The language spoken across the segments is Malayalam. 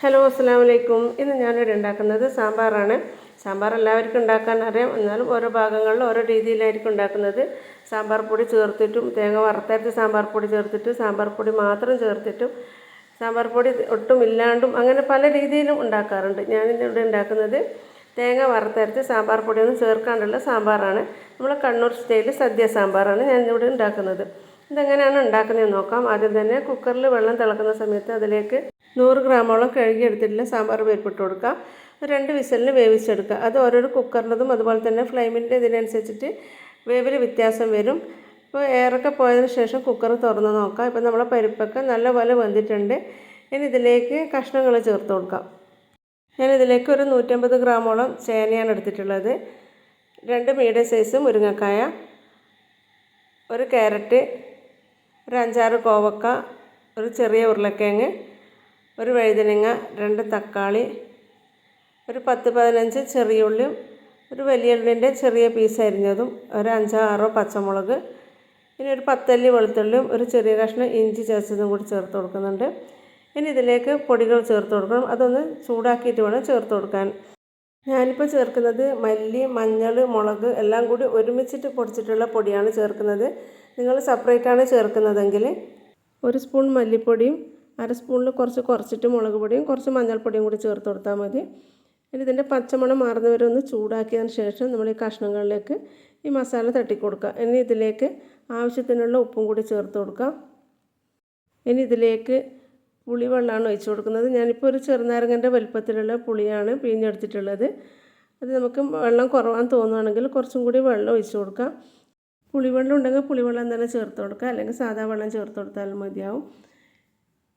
ഹലോ അസ്സാം വലൈക്കും ഇന്ന് ഞാനിവിടെ ഉണ്ടാക്കുന്നത് സാമ്പാറാണ്. സാമ്പാർ എല്ലാവർക്കും ഉണ്ടാക്കാൻ അറിയാം. എന്നാലും ഓരോ ഭാഗങ്ങളിൽ ഓരോ രീതിയിലായിരിക്കും ഉണ്ടാക്കുന്നത്. സാമ്പാർ പൊടി ചേർത്തിട്ടും തേങ്ങ വറുത്തരച്ച് സാമ്പാർ പൊടി ചേർത്തിട്ടും സാമ്പാർ പൊടി മാത്രം ചേർത്തിട്ടും സാമ്പാർ പൊടി ഒട്ടും ഇല്ലാണ്ടും അങ്ങനെ പല രീതിയിലും ഉണ്ടാക്കാറുണ്ട്. ഞാനിവിടെ ഉണ്ടാക്കുന്നത് തേങ്ങ വറുത്തരച്ച് സാമ്പാർ പൊടിയൊന്നും ചേർക്കാണ്ടുള്ള സാമ്പാറാണ്. നമ്മൾ കണ്ണൂർ സ്റ്റൈലിൽ സദ്യ സാമ്പാറാണ് ഞാനിവിടെ ഉണ്ടാക്കുന്നത്. ഇതെങ്ങനെയാണ് ഉണ്ടാക്കുന്നതെന്ന് നോക്കാം. ആദ്യം തന്നെ കുക്കറിൽ വെള്ളം തിളക്കുന്ന സമയത്ത് അതിലേക്ക് നൂറ് ഗ്രാമോളം കഴുകിയെടുത്തിട്ടുള്ള സാമ്പാർ പരിപ്പിട്ട് കൊടുക്കാം. രണ്ട് വിസലിന് വേവിച്ചെടുക്കുക. അത് ഓരോരോ കുക്കറിന്റെതും അതുപോലെ തന്നെ ഫ്ലെയിമിന്റെ ഇതിനനുസരിച്ചിട്ട് വേവിൽ വ്യത്യാസം വരും. ഇപ്പോൾ എയറൊക്കെ പോയതിന് ശേഷം കുക്കർ തുറന്ന് നോക്കാം. ഇപ്പോൾ നമ്മളെ പരിപ്പൊക്കെ നല്ലപോലെ വെന്തിട്ടുണ്ട്. ഇനി ഇതിലേക്ക് കഷ്ണങ്ങൾ ചേർത്ത് കൊടുക്കാം. ഞാൻ ഇതിലേക്ക് ഒരു നൂറ്റമ്പത് ഗ്രാമോളം ചേനയാണ് എടുത്തിട്ടുള്ളത്. രണ്ട് മീഡിയം സൈസ് മുരിങ്ങക്കായ ഒരു ക്യാരറ്റ് ഒരു അഞ്ചാറ് കോവക്ക ഒരു ചെറിയ ഉരുളക്കിഴങ്ങ് ഒരു വഴുതനങ്ങ രണ്ട് തക്കാളി ഒരു പത്ത് പതിനഞ്ച് ചെറിയ ഉള്ളിയും ഒരു വലിയ ഉള്ളിന്റെ ചെറിയ പീസ് അരിഞ്ഞതും ഒരു അഞ്ചോ ആറോ പച്ചമുളക് ഇനി ഒരു പത്തല്ലി വെളുത്തുള്ളിയും ഒരു ചെറിയ കഷ്ണം ഇഞ്ചി ചതച്ചതും കൂടി ചേർത്ത് കൊടുക്കുന്നുണ്ട്. ഇനി ഇതിലേക്ക് പൊടികൾ ചേർത്ത് കൊടുക്കണം. അതൊന്ന് ചൂടാക്കിയിട്ട് വേണം ചേർത്ത് കൊടുക്കാൻ. ഞാനിപ്പോൾ ചേർക്കുന്നത് മല്ലി മഞ്ഞൾ മുളക് എല്ലാം കൂടി ഒരുമിച്ചിട്ട് പൊടിച്ചിട്ടുള്ള പൊടിയാണ് ചേർക്കുന്നത്. നിങ്ങൾ സെപ്പറേറ്റാണ് ചേർക്കുന്നതെങ്കിൽ ഒരു സ്പൂൺ മല്ലിപ്പൊടിയും അര സ്പൂണിൽ കുറച്ച് കുറച്ചിട്ട് മുളക് പൊടിയും കുറച്ച് മഞ്ഞൾപ്പൊടിയും കൂടി ചേർത്ത് കൊടുത്താൽ മതി. ഇനി ഇതിന്റെ പച്ചമണം മാറുന്നവരെ ഒന്ന് ചൂടാക്കിയതിന് ശേഷം നമ്മൾ ഈ കഷ്ണങ്ങളിലേക്ക് ഈ മസാല തട്ടിക്കൊടുക്കുക. ഇനി ഇതിലേക്ക് ആവശ്യത്തിനുള്ള ഉപ്പും കൂടി ചേർത്ത് കൊടുക്കുക. ഇനി ഇതിലേക്ക് പുളിവെള്ളമാണ് ഒഴിച്ച് കൊടുക്കുന്നത്. ഞാനിപ്പോൾ ഒരു ചെറുനാരങ്ങന്റെ വലുപ്പത്തിലുള്ള പുളിയാണ് പിഴിഞ്ഞെടുത്തിട്ടുള്ളത്. അത് നമുക്ക് വെള്ളം കുറവാന്ന് തോന്നുകയാണെങ്കിൽ കുറച്ചും കൂടി വെള്ളം ഒഴിച്ച് കൊടുക്കാം. പുളിവെള്ളം ഉണ്ടെങ്കിൽ പുളിവെള്ളം തന്നെ ചേർത്ത് കൊടുക്കുക അല്ലെങ്കിൽ സാധാ വെള്ളം ചേർത്ത് കൊടുത്താലും മതിയാവും.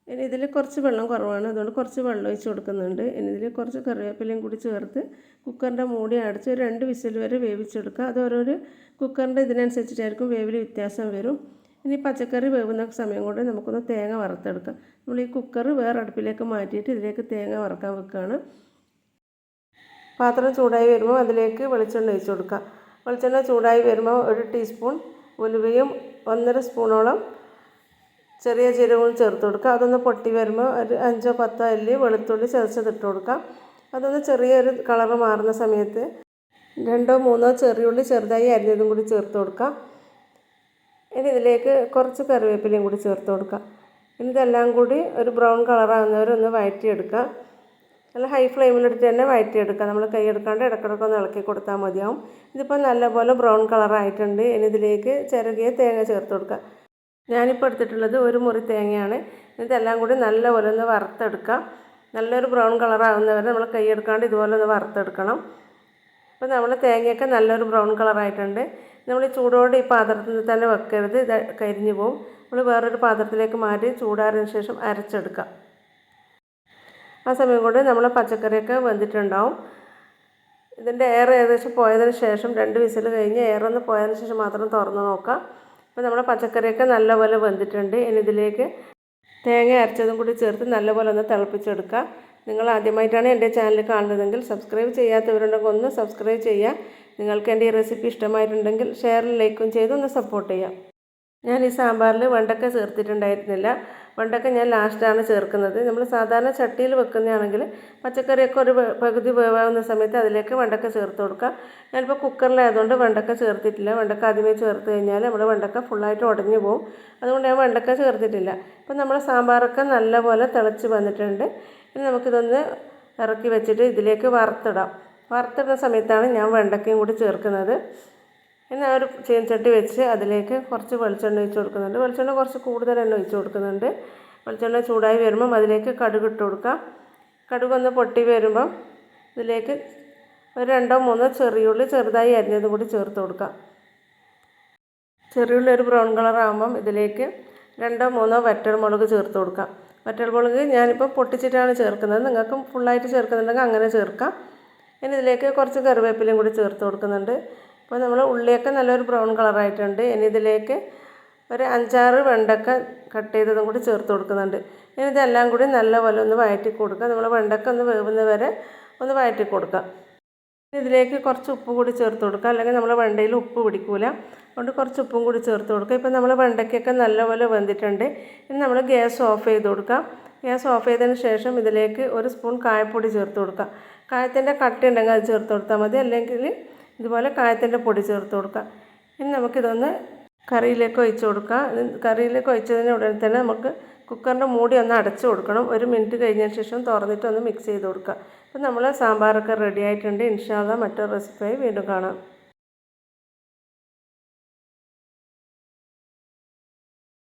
ഇനി ഇതിൽ കുറച്ച് വെള്ളം കുറവാണ്. അതുകൊണ്ട് കുറച്ച് വെള്ളം ഒഴിച്ച് കൊടുക്കുന്നുണ്ട്. ഇനി ഇതിൽ കുറച്ച് കറിവേപ്പിലയും കൂടി ചേർത്ത് കുക്കറിന്റെ മൂടി അടച്ച് രണ്ട് വിസിൽ വരെ വേവിച്ചെടുക്കുക. അത് ഓരോരു കുക്കറിന്റെ ഇതിനനുസരിച്ചിട്ടായിരിക്കും വേവിൽ വ്യത്യാസം വരും. ഇനി പച്ചക്കറി വേവുന്ന സമയം കൊണ്ട് നമുക്കൊന്ന് തേങ്ങ വറുത്തെടുക്കാം. നമ്മൾ ഈ കുക്കർ വേറെ അടുപ്പിലേക്ക് മാറ്റിയിട്ട് ഇതിലേക്ക് തേങ്ങ വറക്കാൻ വെക്കുകയാണ്. പാത്രം ചൂടായി വരുമ്പോൾ അതിലേക്ക് വെളിച്ചെണ്ണ ഒഴിച്ച് കൊടുക്കുക. വെളിച്ചെണ്ണ ചൂടായി വരുമ്പോൾ ഒരു ടീസ്പൂൺ ഉലുവയും ഒന്നര സ്പൂണോളം ചെറിയ ജീരകവും ചേർത്ത് കൊടുക്കുക. അതൊന്ന് പൊട്ടി വരുമ്പോൾ ഒരു അഞ്ചോ പത്തോ അല്ലി വെളുത്തുള്ളി ചതച്ചതിട്ട് കൊടുക്കാം അതൊന്ന് ചെറിയൊരു കളറ് മാറുന്ന സമയത്ത് രണ്ടോ മൂന്നോ ചെറിയുള്ളി ചെറുതായി അരിഞ്ഞതും കൂടി ചേർത്ത് കൊടുക്കുക. ഇനി ഇതിലേക്ക് കുറച്ച് കറിവേപ്പിലയും കൂടി ചേർത്ത് കൊടുക്കാം ഇതെല്ലാം കൂടി ഒരു ബ്രൗൺ കളറാകുന്നവരെ ഒന്ന് വഴറ്റിയെടുക്കുക. നല്ല ഹൈ ഫ്ലെയിമിലെടുത്ത് തന്നെ വഴറ്റിയെടുക്കുക. നമ്മൾ കൈ എടുക്കാണ്ട് ഇടക്കിടക്ക് ഒന്ന് ഇളക്കി കൊടുത്താൽ മതിയാവും. ഇതിപ്പോൾ നല്ലപോലെ ബ്രൗൺ കളറായിട്ടുണ്ട്. ഇനി ഇതിലേക്ക് ചിരകിയ തേങ്ങ ചേർത്ത് കൊടുക്കുക. ഞാനിപ്പോൾ എടുത്തിട്ടുള്ളത് ഒരു മുറി തേങ്ങയാണ്. ഇതെല്ലാം കൂടി നല്ലപോലെ ഒന്ന് വറുത്തെടുക്കുക. നല്ലൊരു ബ്രൗൺ കളറാകുന്നവരെ നമ്മൾ കൈ എടുക്കാണ്ട് ഇതുപോലെ ഒന്ന് വറുത്തെടുക്കണം. അപ്പോൾ നമ്മൾ തേങ്ങയൊക്കെ നല്ലൊരു ബ്രൗൺ കളറായിട്ടുണ്ട്. നമ്മൾ ചൂടോടെ ഈ പാത്രത്തിൽ തന്നെ വെക്കരുത്. ഇത് കരിഞ്ഞു പോവും. നമ്മൾ വേറൊരു പാത്രത്തിലേക്ക് മാറ്റി ചൂടാറിന് ശേഷം അരച്ചെടുക്കാം. ആ സമയം കൊണ്ട് നമ്മൾ പച്ചക്കറിയൊക്കെ വെന്തിട്ടുണ്ടാവും. ഇതിന്റെ എയർ ഏകദേശം പോയതിന് ശേഷം രണ്ട് വിസിൽ കഴിഞ്ഞ് എയർ ഒന്ന് പോയതിന് ശേഷം മാത്രം തുറന്ന് നോക്കാം. അപ്പോൾ നമ്മുടെ പച്ചക്കറിയൊക്കെ നല്ലപോലെ വെന്തിട്ടുണ്ട്. ഇനി ഇതിലേക്ക് തേങ്ങ അരച്ചതും കൂടി ചേർത്ത് നല്ലപോലെ ഒന്ന് തിളപ്പിച്ചെടുക്കുക നിങ്ങൾ ആദ്യമായിട്ടാണ് എന്റെ ചാനൽ കാണുന്നതെങ്കിൽ സബ്സ്ക്രൈബ് ചെയ്യാത്തവരുണ്ടെങ്കിൽ ഒന്ന് സബ്സ്ക്രൈബ് ചെയ്യുക. നിങ്ങൾക്ക് എന്റെ ഈ റെസിപ്പി ഇഷ്ടമായിട്ടുണ്ടെങ്കിൽ ഷെയറും ലൈക്കും ചെയ്ത് ഒന്ന് സപ്പോർട്ട് ചെയ്യാം ഞാൻ ഈ സാമ്പാറിൽ വെണ്ടക്ക ചേർത്തിട്ടുണ്ടായിരുന്നില്ല. വെണ്ടക്ക ഞാൻ ലാസ്റ്റാണ് ചേർക്കുന്നത്. നമ്മൾ സാധാരണ ചട്ടിയിൽ വെക്കുന്നതാണെങ്കിൽ പച്ചക്കറിയൊക്കെ ഒരു പകുതി വേവാകുന്ന സമയത്ത് അതിലേക്ക് വെണ്ടക്ക ചേർത്ത് കൊടുക്കുക. ഞാനിപ്പോൾ കുക്കറിലായതുകൊണ്ട് വെണ്ടക്ക ചേർത്തിട്ടില്ല. വെണ്ടക്ക ആദ്യമേ ചേർത്ത് കഴിഞ്ഞാൽ നമ്മുടെ വെണ്ടക്ക ഫുള്ളായിട്ട് ഉടഞ്ഞു പോകും അതുകൊണ്ട് ഞാൻ വെണ്ടക്ക ചേർത്തിട്ടില്ല. ഇപ്പം നമ്മുടെ സാമ്പാറൊക്കെ നല്ലപോലെ തിളച്ച് വന്നിട്ടുണ്ട്. ഇനി നമുക്കിതൊന്ന് ഇറക്കി വെച്ചിട്ട് ഇതിലേക്ക് വറുത്തിടാം. വറുത്തിടുന്ന സമയത്താണ് ഞാൻ വെണ്ടക്കയും കൂടി ചേർക്കുന്നത്. ഇനി ഒരു ചീനച്ചട്ടി വെച്ച് അതിലേക്ക് കുറച്ച് വെളിച്ചെണ്ണ ഒഴിച്ച് കൊടുക്കുന്നുണ്ട്. വെളിച്ചെണ്ണ കുറച്ച് കൂടുതൽ എണ്ണ ഒഴിച്ച് കൊടുക്കുന്നുണ്ട്. വെളിച്ചെണ്ണ ചൂടായി വരുമ്പം അതിലേക്ക് കടുക് ഇട്ട് കൊടുക്കാം. കടുക് ഒന്ന് പൊട്ടി വരുമ്പം ഇതിലേക്ക് ഒരു രണ്ടോ മൂന്നോ ചെറിയുള്ളി ചെറുതായി അരിഞ്ഞതും കൂടി ചേർത്ത് കൊടുക്കാം. ചെറിയുള്ളി ഒരു ബ്രൗൺ കളർ ആകുമ്പം ഇതിലേക്ക് രണ്ടോ മൂന്നോ വറ്റൽമുളക് ചേർത്ത് കൊടുക്കാം. വറ്റൽമുളക് ഞാനിപ്പോൾ പൊട്ടിച്ചിട്ടാണ് ചേർക്കുന്നത്. നിങ്ങൾക്ക് ഫുള്ളായിട്ട് ചേർക്കുന്നുണ്ടെങ്കിൽ അങ്ങനെ ചേർക്കാം. ഇനി ഇതിലേക്ക് കുറച്ച് കറിവേപ്പിലയും കൂടി ചേർത്ത് കൊടുക്കുന്നുണ്ട്. അപ്പോൾ നമ്മൾ ഉള്ളിയൊക്കെ നല്ലൊരു ബ്രൗൺ കളറായിട്ടുണ്ട്. ഇനി ഇതിലേക്ക് ഒരു അഞ്ചാറ് വെണ്ടക്ക കട്ട് ചെയ്തതും കൂടി ചേർത്ത് കൊടുക്കുന്നുണ്ട്. ഇനി ഇതെല്ലാം കൂടി നല്ലപോലെ ഒന്ന് വഴറ്റി കൊടുക്കുക. നമ്മൾ വെണ്ടക്ക ഒന്ന് വേവുന്ന വരെ ഒന്ന് വഴറ്റി കൊടുക്കുക. ഇതിലേക്ക് കുറച്ച് ഉപ്പ് കൂടി ചേർത്ത് കൊടുക്കുക. അല്ലെങ്കിൽ നമ്മൾ വെണ്ടയിൽ ഉപ്പ് പിടിക്കൂല. അതുകൊണ്ട് കുറച്ച് ഉപ്പും കൂടി ചേർത്ത് കൊടുക്കുക. ഇപ്പം നമ്മൾ വെണ്ടയ്ക്കൊക്കെ നല്ലപോലെ വെന്തിട്ടുണ്ട്. ഇനി നമ്മൾ ഗ്യാസ് ഓഫ് ചെയ്ത് കൊടുക്കാം ഗ്യാസ് ഓഫ് ചെയ്തതിന് ശേഷം ഇതിലേക്ക് ഒരു സ്പൂൺ കായപ്പൊടി ചേർത്ത് കൊടുക്കുക. കായത്തിന്റെ കട്ടി ഉണ്ടെങ്കിൽ അത് ചേർത്ത് കൊടുത്താൽ മതി. അല്ലെങ്കിൽ ഇതുപോലെ കായത്തിന്റെ പൊടി ചേർത്ത് കൊടുക്കുക. ഇനി നമുക്കിതൊന്ന് കറിയിലേക്ക് ഒഴിച്ച് കൊടുക്കാം കറിയിലേക്ക് ഒഴിച്ചതിന് ഉടനെ തന്നെ നമുക്ക് കുക്കറിന്റെ മൂടി ഒന്ന് അടച്ചു കൊടുക്കണം. ഒരു മിനിറ്റ് കഴിഞ്ഞതിന് ശേഷം തുറന്നിട്ട് ഒന്ന് മിക്സ് ചെയ്ത് കൊടുക്കുക. അപ്പം നമ്മൾ സാമ്പാറൊക്കെ റെഡി ആയിട്ടുണ്ട്. ഇൻഷാല്ല മറ്റൊരു റെസിപ്പിയായി വീണ്ടും കാണാം.